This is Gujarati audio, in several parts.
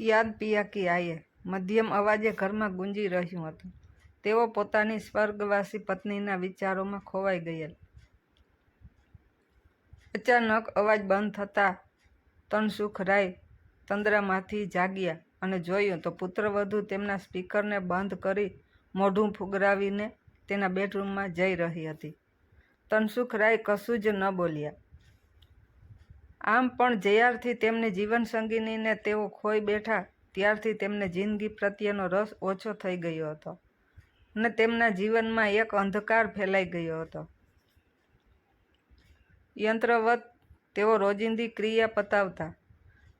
યાદ પિયા કી આયે. મધ્યમ અવાજે ઘરમાં ગુંજી રહ્યું હતું. તેઓ પોતાની સ્વર્ગવાસી પત્નીના વિચારોમાં ખોવાઈ ગયેલ. અચાનક અવાજ બંધ થતાં તનસુખ રાય તંદ્રામાંથી જાગ્યા અને જોયું તો પુત્રવધુ તેમના સ્પીકરને બંધ કરી મોઢું ફુગરાવીને તેના બેડરૂમમાં જઈ રહી હતી. તનસુખ રાય કશું જ ન બોલ્યા. આમ પણ જ્યારથી તેમની જીવનસંગીનીને તેઓ ખોઈ બેઠા, ત્યારથી તેમને જિંદગી પ્રત્યેનો રસ ઓછો થઈ ગયો હતો ને તેમના જીવનમાં એક અંધકાર ફેલાઈ ગયો હતો. યંત્રવત તેઓ રોજિંદી ક્રિયા પતાવતા,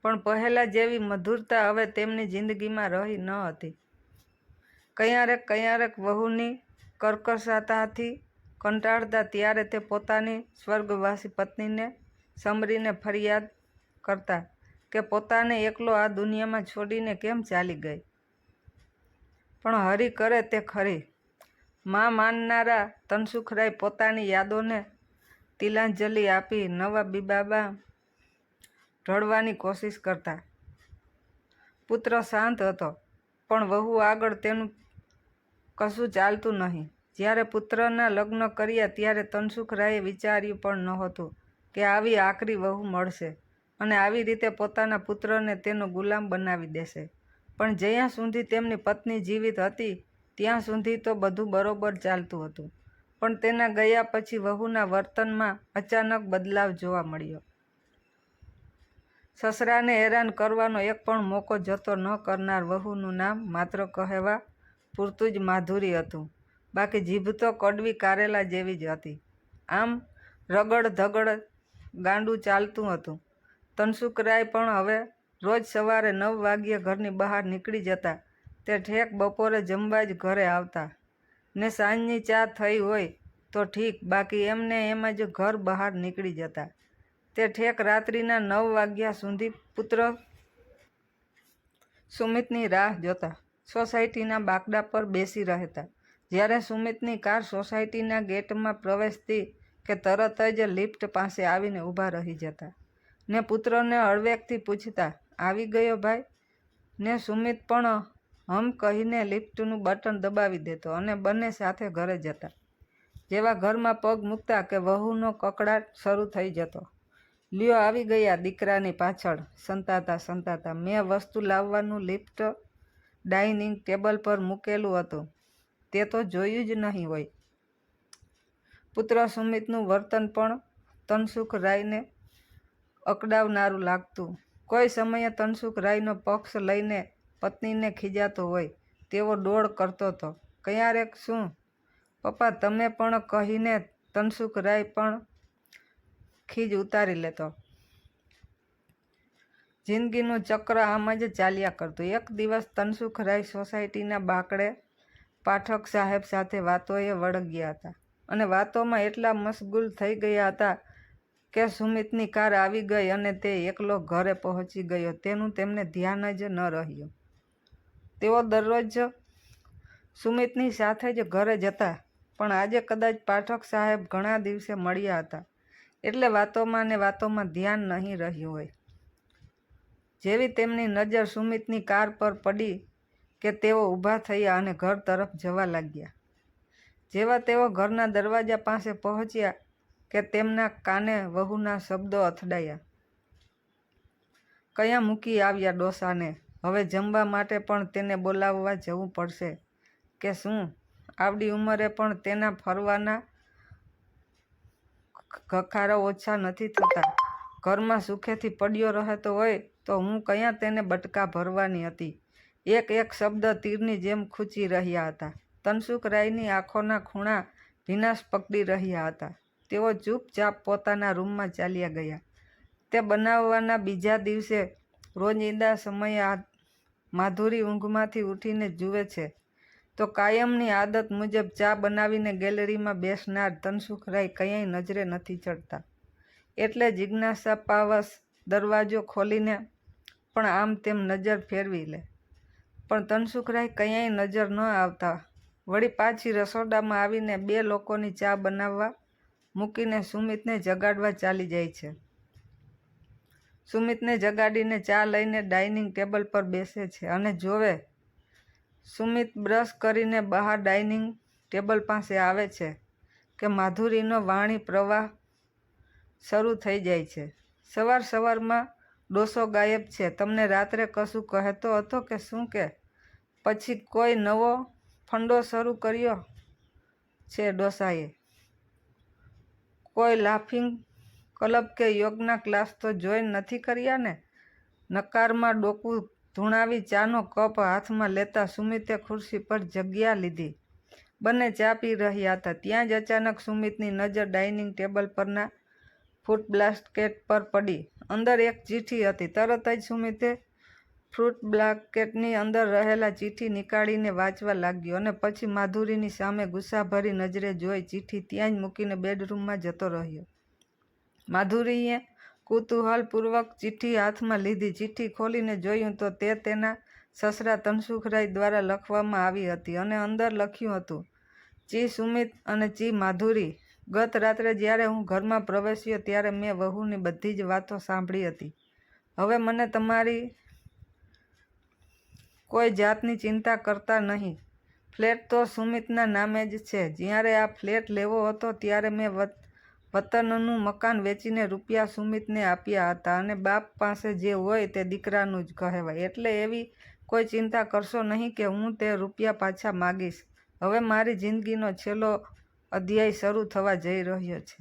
પણ પહેલાં જેવી મધુરતા હવે તેમની જિંદગીમાં રહી ન હતી. કયારેક કયારેક વહુની કર્કશતાથી કંટાળતા, ત્યારે તે પોતાની સ્વર્ગવાસી પત્નીને સમરીને ફરિયાદ કરતા કે પોતાને એકલો આ દુનિયામાં છોડીને કેમ ચાલી ગઈ? પણ હરી કરે તે ખરી. માં માનનારા તનસુખરાય પોતાની યાદોને તિલાંજલિ આપી નવા બીબાબા ઢળવાની કોશિશ કરતા. પુત્ર શાંત હતો, પણ વહુ આગળ તેનું કશું ચાલતું નહીં. જ્યારે પુત્રના લગ્ન કર્યા ત્યારે તનસુખરાયે વિચાર્યું પણ નહોતું કે આવી આકરી વહુ મળશે અને આવી રીતે પોતાના પુત્રને તેનો ગુલામ બનાવી દેશે. પણ જ્યાં સુધી તેમની પત્ની જીવિત હતી, ત્યાં સુધી તો બધું બરોબર ચાલતું હતું. પણ તેના ગયા પછી વહુના વર્તનમાં અચાનક બદલાવ જોવા મળ્યો. સસરાને હેરાન કરવાનો એક પણ મોકો જતો ન કરનાર વહુનું નામ માત્ર કહેવા પૂરતું જ માધુરી હતું. બાકી જીભ તો કડવી કારેલા જેવી જ હતી. આમ રગડ ધગડ ગાંડું ચાલતું હતું. તનસુકરાય પણ હવે રોજ સવારે નવ વાગ્યે ઘરની બહાર નીકળી જતા. તે ઠેક બપોરે જમવા જ ઘરે આવતા. ને સાંજની ચા થઈ હોય તો ઠીક, બાકી એમને એમ જ ઘર બહાર નીકળી જતા. તે ઠેક રાત્રિના નવ વાગ્યા સુધી પુત્ર સુમિતની રાહ જોતા. સોસાયટીના બાકડા પર બેસી રહેતા. જ્યારે સુમિતની કાર સોસાયટીના ગેટમાં પ્રવેશતી કે તરત જ લિફ્ટ પાસે આવીને ઊભા રહી જતા. ને પુત્રને હળવેકથી પૂછતા, આવી ગયો ભાઈ? ને સુમિત પણ હમ કહીને લિફ્ટનું બટન દબાવી દેતો અને બંને સાથે ઘરે જતા. જેવા ઘરમાં પગ મૂકતા કે વહુનો કકડાટ શરૂ થઈ જતો. લ્યો, આવી ગયા દીકરાની પાછળ, સંતાતા સંતાતા. મેં વસ્તુ લાવવાનું લિફ્ટ ડાઇનિંગ ટેબલ પર મૂકેલું હતું. તે તો જોયું જ નહીં હોય. પુત્ર સુમિતનું વર્તન પણ તનસુખ રાયને અકડાવનારું લાગતું. કોઈ સમયે તનસુખ રાયનો પક્ષ લઈને પત્નીને ખીજાતો હોય, તેવો ડોળ કરતો હતો. ક્યારેક શું? પપ્પા, તમે પણ કહીને તનસુખ રાય પણ ખીજ ઉતારી લેતો. જિંદગીનું ચક્ર આમ જ ચાલ્યા કરતું. એક દિવસ તનસુખ રાય સોસાયટીના બાકડે પાઠક સાહેબ સાથે વાતોએ વળગ્યા હતા. અને વાતોમાં એટલા મશગુલ થઈ ગયા હતા કે સુમિતની કાર આવી ગઈ અને તે એકલો ઘરે પહોંચી ગયો. તેનું તેમને ધ્યાન જ ન રહ્યું. તેઓ દરરોજ સુમિતની સાથે જ ઘરે જતા, પણ આજે કદાચ પાઠક સાહેબ ઘણા દિવસે મળ્યા હતા, એટલે વાતોમાં ને વાતોમાં ધ્યાન નહીં રહ્યું હોય. જેવી તેમની નજર સુમિતની કાર પર પડી કે તેઓ ઊભા થયા અને ઘર તરફ જવા લાગ્યા. જેવા તેઓ ઘરના દરવાજા પાસે પહોંચ્યા કે તેમના કાને વહુના શબ્દો અથડાયા. કયા મૂકી આવ્યા ડોસાને? હવે જમવા માટે પણ તેને બોલાવવા જવું પડશે કે શું? આવડી ઉંમરે પણ તેના ફરવાના ઘખારા ઓછા નથી થતા. ઘરમાં સુખેથી પડ્યો રહેતો હોય તો હું કયા તેને બટકા ભરવાની હતી? એક એક શબ્દ તીરની જેમ ખૂંચી રહ્યા હતા. તનસુખ રાયની આંખોના ખૂણા ભીનાશ પકડી રહ્યા હતા. તેઓ ચૂપચાપ પોતાના રૂમમાં ચાલ્યા ગયા. તે બનાવવાના બીજા દિવસે રોજિંદા સમયે આ માધુરી ઊંઘમાંથી ઉઠીને જુએ છે. તો કાયમની આદત મુજબ ચા બનાવીને ગેલેરીમાં બેસનાર તનસુખરાય ક્યાંય નજરે નથી ચડતા. એટલે જિજ્ઞાસા પાવસ દરવાજો ખોલીને પણ આમ તેમ નજર ફેરવી લે. પણ તનસુખરાય ક્યાંય નજર ન આવતા વળી પાછી રસોડામાં આવીને બે લોકોની ચા બનાવવા મૂકીને સુમિતને જગાડવા ચાલી જાય છે. સુમિતને જગાડીને ચા લઈને ડાઇનિંગ ટેબલ પર બેસે છે અને જોવે સુમિત બ્રશ કરીને બહાર ડાઇનિંગ ટેબલ પાસે આવે છે કે માધુરીનો વાણી પ્રવાહ શરૂ થઈ જાય છે. સવાર સવારમાં ડોસો ગાયબ છે. તમને રાત્રે કશું કહેતો હતો કે શું કે? પછી કોઈ નવો ફંડો શરૂ કર્યો છે ડોસાએ. કોઈ લાફિંગ ક્લબ કે યોગના ક્લાસ તો જોઈન નથી કર્યા ને? નકારમાં ડોકું ધૂણાવી ચાનો કપ હાથમાં લેતા સુમિતે ખુરશી પર જગ્યા લીધી. બંને ચા પી રહ્યા હતા. ત્યાં જ અચાનક સુમિતની નજર ડાઇનિંગ ટેબલ પરના ફૂટ બ્લાસ્કેટ પર પડી. અંદર એક ચીઠી હતી. તરત જ સુમિતે ફ્રૂટ બ્લાકેટની અંદર રહેલા ચીઠી નીકાળીને વાંચવા લાગ્યો અને પછી માધુરીની સામે ગુસ્સાભરી નજરે જોઈ ચીઠી ત્યાં જ મૂકીને બેડરૂમમાં જતો રહ્યો. માધુરીએ કુતૂહલપૂર્વક ચીઠી હાથમાં લીધી. ચીઠી ખોલીને જોયું તો તે તેના સસરા તનસુખરાય દ્વારા લખવામાં આવી હતી અને અંદર લખ્યું હતું, ચી સુમિત અને ચી માધુરી. ગત રાત્રે જ્યારે હું ઘરમાં પ્રવેશ્યો ત્યારે મેં વહુની બધી જ વાતો સાંભળી હતી. હવે મને તમારી કોઈ જાતની ચિંતા કરતા નહીં. ફ્લેટ તો સુમિતના નામે જ છે. જ્યારે આ ફ્લેટ લેવો હતો ત્યારે મેં વતનનું મકાન વેચીને રૂપિયા સુમિતને આપ્યા હતા અને બાપ પાસે જે હોય તે દીકરાનું જ કહેવાય. એટલે એવી કોઈ ચિંતા કરશો નહીં કે હું તે રૂપિયા પાછા માગીશ. હવે મારી જિંદગીનો છેલ્લો અધ્યાય શરૂ થવા જઈ રહ્યો છે.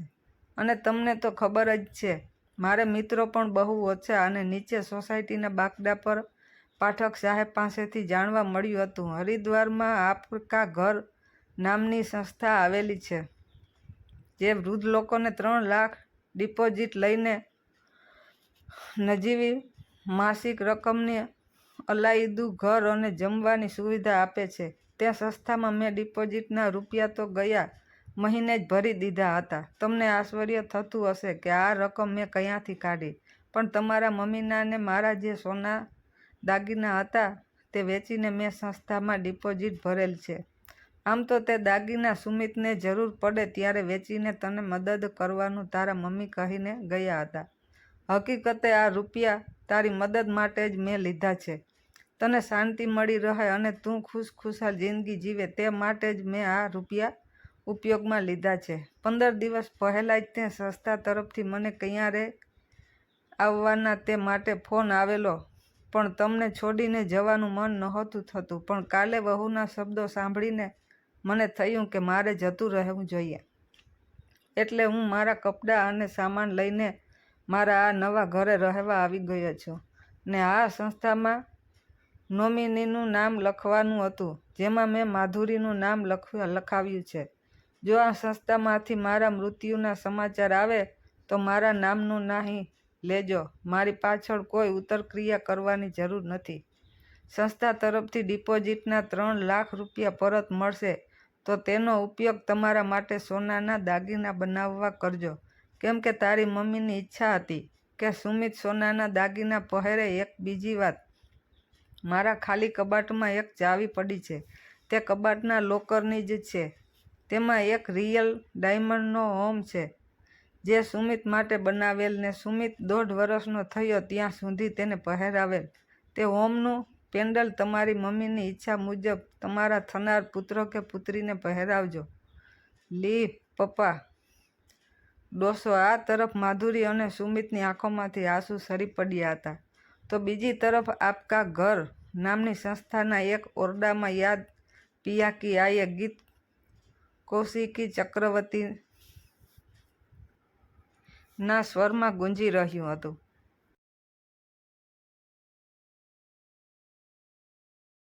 અને તમને તો ખબર જ છે, મારે મિત્રો પણ બહુ ઓછા અને નીચે સોસાયટીના બાકડા પર પાઠક સાહેબ પાસેથી જાણવા મળ્યું હતું. હરિદ્વારમાં આપકા ઘર નામની સંસ્થા આવેલી છે, જે વૃદ્ધ લોકોને ત્રણ લાખ ડિપોઝિટ લઈને નજીવી માસિક રકમની અલાયદું ઘર અને જમવાની સુવિધા આપે છે. તે સંસ્થામાં મેં ડિપોઝિટના રૂપિયા તો ગયા મહિને જ ભરી દીધા હતા. તમને આશ્ચર્ય થતું હશે કે આ રકમ મેં ક્યાંથી કાઢી? પણ તમારા મમ્મીના ને મારા જે સોના દાગીના હતા તે વેચીને મેં સંસ્થામાં ડિપોઝિટ ભરેલ છે. આમ તો તે દાગીના સુમિતને જરૂર પડે ત્યારે વેચીને તને મદદ કરવાનું તારા મમ્મી કહીને ગયા હતા. હકીકતે આ રૂપિયા તારી મદદ માટે જ મેં લીધા છે. તને શાંતિ મળી રહે અને તું ખુશ ખુશાલ જિંદગી જીવે તે માટે જ મેં આ રૂપિયા ઉપયોગમાં લીધા છે. પંદર દિવસ પહેલાં જ તે સંસ્થા તરફથી મને ક્યારે આવવાના તે માટે ફોન આવેલો પણ તમને છોડીને જવાનું મન નહોતું થતું. પણ કાલે વહુના શબ્દો સાંભળીને મને થયું કે મારે જતું રહેવું જોઈએ. એટલે હું મારા કપડાં અને સામાન લઈને મારા આ નવા ઘરે રહેવા આવી ગયો છું. ને આ સંસ્થામાં નોમિનીનું નામ લખવાનું હતું, જેમાં મેં માધુરીનું નામ લખ લખાવ્યું છે. જો આ સંસ્થામાંથી મારા મૃત્યુના સમાચાર આવે, તો મારા નામનું નહીં લેજો. મારી પાછળ કોઈ ઉત્તરક્રિયા કરવાની જરૂર નથી. સંસ્થા તરફથી ડિપોઝિટના ત્રણ લાખ રૂપિયા પરત મળશે તો તેનો ઉપયોગ તમારા માટે સોનાના દાગીના બનાવવા કરજો. કેમ કે તારી મમ્મીની ઈચ્છા હતી કે સુમિત સોનાના દાગીના પહેરે એક બીજી વાત. મારા ખાલી કબાટમાં એક ચાવી પડી છે. તે કબાટના લોકરની જ છે. તેમાં એક રિયલ ડાયમંડનો હોમ છે. જે સુમિત માટે બનાવેલ ને સુમિત દોઢ વર્ષનો થયો ત્યાં સુધી તેને પહેરાવેલ. તે હોમનું પેન્ડલ તમારી મમ્મીની ઈચ્છા મુજબ તમારા થનાર પુત્ર કે પુત્રીને પહેરાવજો. લી, પપ્પા. ડોસો, આ તરફ માધુરી અને સુમિતની આંખોમાંથી આંસુ સરી પડ્યા હતા. તો બીજી તરફ આપકા ઘર નામની સંસ્થાના એક ઓરડામાં યાદ પિયાકી આયે ગીત કૌશિકી ચક્રવર્તી ના સ્વરમાં ગુંજી રહ્યું હતું.